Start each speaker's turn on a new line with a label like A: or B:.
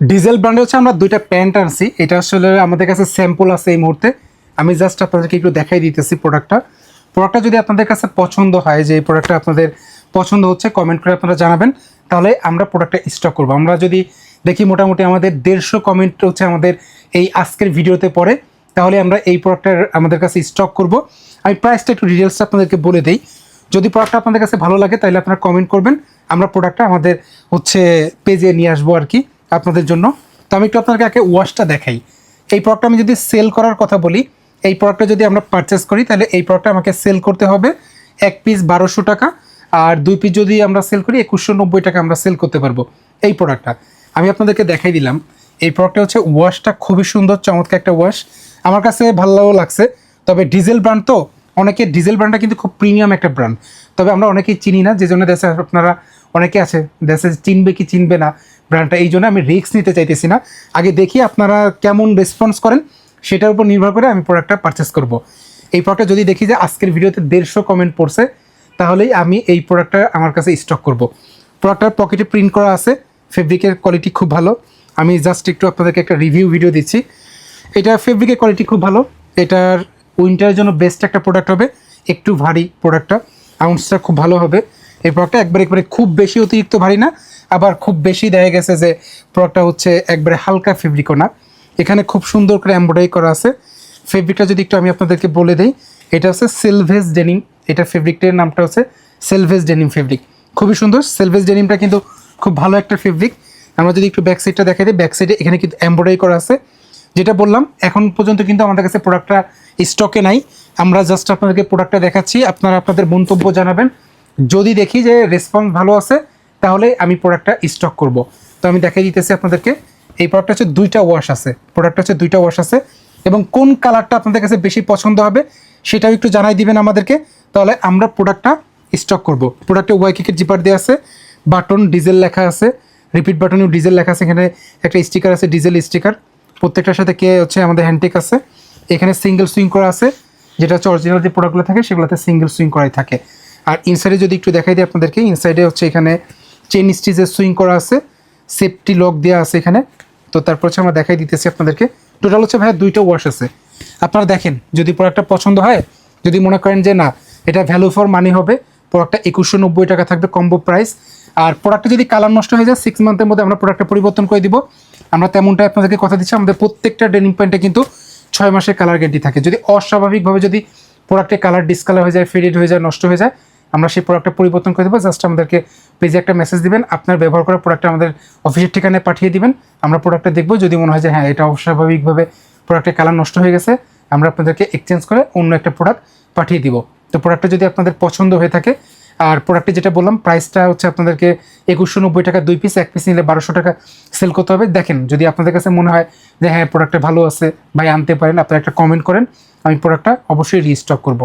A: Diesel ব্র্যান্ডে হচ্ছে আমরা দুইটা প্যান্ট আনছি। এটা আসলে আমাদের কাছে স্যাম্পল আছে এই মুহূর্তে। আমি জাস্ট আপনাদেরকে একটু দেখাই দিতেছি প্রোডাক্টটা প্রোডাক্টটা যদি আপনাদের কাছে পছন্দ হয়, যে এই প্রোডাক্টটা আপনাদের পছন্দ হচ্ছে কমেন্ট করে আপনারা জানাবেন। তাহলে আমরা প্রোডাক্টটা স্টক করব। আমরা যদি দেখি মোটামুটি আমাদের দেড়শো কমেন্ট হচ্ছে আমাদের এই আজকের ভিডিওতে পড়ে, তাহলে আমরা এই প্রোডাক্টটা আমাদের কাছে স্টক করব। আমি প্রাইসটা একটু ডিটেলসটা আপনাদেরকে বলে দিই। যদি প্রোডাক্টটা আপনাদের কাছে ভালো লাগে, তাহলে আপনারা কমেন্ট করবেন। আমরা প্রোডাক্টটা আমাদের হচ্ছে পেজে নিয়ে আসব আর কি। আপনাদের জন্য। তো আমি একটু আপনাকে আগে ওয়াশটা দেখাই। এই প্রোডাক্টটা আমি যদি সেল করার কথা বলি, এই প্রোডাক্টটা যদি আমরা পারচেস করি, তাহলে এই প্রোডাক্টটা আমাকে সেল করতে হবে। এক পিস বারোশো টাকা। আর দুই পিস যদি আমরা সেল করি, একুশশো নব্বই টাকা আমরা সেল করতে পারব এই প্রোডাক্টটা আমি আপনাদেরকে দেখাই দিলাম। এই প্রোডাক্টটা হচ্ছে ওয়াশটা খুবই সুন্দর, চমৎকার একটা ওয়াশ আমার কাছে ভালো লাগছে। তবে ডিজেল ব্র্যান্ড তো, অনেকে ডিজেল ব্র্যান্ডটা কিন্তু খুব প্রিমিয়াম একটা ব্র্যান্ড তবে আমরা অনেকেই চিনি না যে জন্য দেশে আপনারা অনেকে আছে দেশে চিনবে কি চিনবে না ব্র্যান্ডটা এই জন্য আমি রিস্ক নিতে চাইতেছি না। আগে দেখি আপনারা কেমন রেসপন্স করেন, সেটার উপর নির্ভর করে আমি প্রোডাক্টটা পারচেস করব। এই প্রোডাক্টটা যদি দেখি যে আজকের ভিডিওতে দেড়শো কমেন্ট পড়ছে, তাহলেই আমি এই প্রোডাক্টটা আমার কাছে স্টক করব। প্রোডাক্টটার পকেটে প্রিন্ট করা আছে ফেব্রিকের কোয়ালিটি খুব ভালো। আমি জাস্ট একটু আপনাদেরকে একটা রিভিউ ভিডিও দিচ্ছি। এটা ফেব্রিকের কোয়ালিটি খুব ভালো। এটার উইন্টারের জন্য বেস্ট একটা প্রোডাক্ট হবে। একটু ভারী প্রোডাক্টটা আউন্সটা খুব ভালো হবে। এই প্রোডাক্টটা একবারে একবারে খুব বেশি অতিরিক্ত ভারী না, আবার খুব বেশি দেখা গেছে যে প্রোডাক্টটা হচ্ছে একবারে হালকা ফেব্রিকও না। এখানে খুব সুন্দর করে এমব্রয়ডারি করা আছে। ফেব্রিকটা যদি একটু আমি আপনাদেরকে বলে দিই, এটা হচ্ছে সেলভেজ ডেনিম এটা ফেব্রিকটার নামটা হচ্ছে সেলভেজ ডেনিম ফেব্রিক খুবই সুন্দর সেলভেজ ডেনিমটা কিন্তু খুব ভালো একটা ফেব্রিক আমরা যদি একটু ব্যাক সাইডটা দেখাই দিই ব্যাক সাইডে এখানে কিন্তু এমব্রয়ডারি করা আছে। যেটা বললাম, এখন পর্যন্ত কিন্তু আমাদের কাছে প্রোডাক্টটা স্টকে নাই। আমরা জাস্ট আপনাদেরকে প্রোডাক্টটা দেখাচ্ছি, আপনারা আপনাদের মন্তব্য জানাবেন। যদি দেখি যে রেসপন্স ভালো আছে, তাহলে আমি প্রোডাক্টটা স্টক করব। তো আমি দেখাই দিতেছি আপনাদেরকে, এই প্রোডাক্টটা হচ্ছে দুইটা ওয়াশ আছে। প্রোডাক্টটা হচ্ছে দুইটা ওয়াশ আছে। এবং কোন কালারটা আপনাদের কাছে বেশি পছন্দ হবে, সেটাও একটু জানাই দিবেন আমাদেরকে। তাহলে আমরা প্রোডাক্টটা স্টক করব। প্রোডাক্টে ওয়াই কিকের জিপার দেওয়া আছে বাটন ডিজেল লেখা আছে রিপিট বাটনেও ডিজেল লেখা আছে, এখানে একটা স্টিকার আছে ডিজেল স্টিকার প্রত্যেকটার সাথে কে হচ্ছে আমাদের হ্যান্ডটেক আছে। এখানে সিঙ্গেল সুইং করা আছে, যেটা হচ্ছে অরিজিনাল যে প্রোডাক্টগুলো থাকে, সেগুলোতে সিঙ্গেল সুইং করাই থাকে। আর ইনসাইডে যদি একটু দেখাই দিই আপনাদেরকে ইনসাইডে হচ্ছে এখানে চেন স্টিচের সুইং করা আছে সেফটি লক দেওয়া আছে এখানে। তো তারপর হচ্ছে আমরা দেখাই দিতেছি আপনাদেরকে। টোটাল হচ্ছে ভাইয়া দুইটা ওয়াশ আছে। আপনারা দেখেন, যদি প্রোডাক্টটা পছন্দ হয়, যদি মনে করেন যে না, এটা ভ্যালু ফর মানি হবে প্রোডাক্টটা একুশশো নব্বই টাকা থাকবে কম্বো প্রাইস আর প্রোডাক্টটা যদি কালার নষ্ট হয়ে যায় সিক্স মান্থের মধ্যে আমরা প্রোডাক্টটা পরিবর্তন করে দিব। আমরা তেমনটাই আপনাদেরকে কথা দিচ্ছি, আমাদের প্রত্যেকটা ডেনিং প্যান্টে কিন্তু ছয় মাসের কালার গ্যারান্টি থাকে। যদি অস্বাভাবিকভাবে যদি প্রোডাক্টের কালার ডিসকালার হয়ে যায় ফেডেড হয়ে যায়, নষ্ট হয়ে যায় আমরা সেই প্রোডাক্টটা পরিবর্তন করে দেবো। জাস্ট আমাদেরকে পেজে একটা মেসেজ দিবেন, আপনার ব্যবহার করা প্রোডাক্টটা আমাদের অফিসের ঠিকানায় পাঠিয়ে দিবেন। আমরা প্রোডাক্টটা দেখব, যদি মনে হয় যে হ্যাঁ এটা অস্বাভাবিকভাবে প্রোডাক্টের কালার নষ্ট হয়ে গেছে, আমরা আপনাদেরকে এক্সচেঞ্জ করে অন্য একটা প্রোডাক্ট পাঠিয়ে দিব। তো প্রোডাক্টটা যদি আপনাদের পছন্দ হয়ে থাকে, আর প্রোডাক্টে যেটা বললাম প্রাইসটা হচ্ছে আপনাদেরকে একুশশো নব্বই টাকা দুই পিস এক পিস নিলে বারোশো টাকা সেল করতে হবে। দেখেন, যদি আপনাদের কাছে মনে হয় যে হ্যাঁ প্রোডাক্টটা ভালো আছে, ভাই আনতে পারেন, আপনারা একটা কমেন্ট করেন, আমি প্রোডাক্টটা অবশ্যই রিস্টক করব।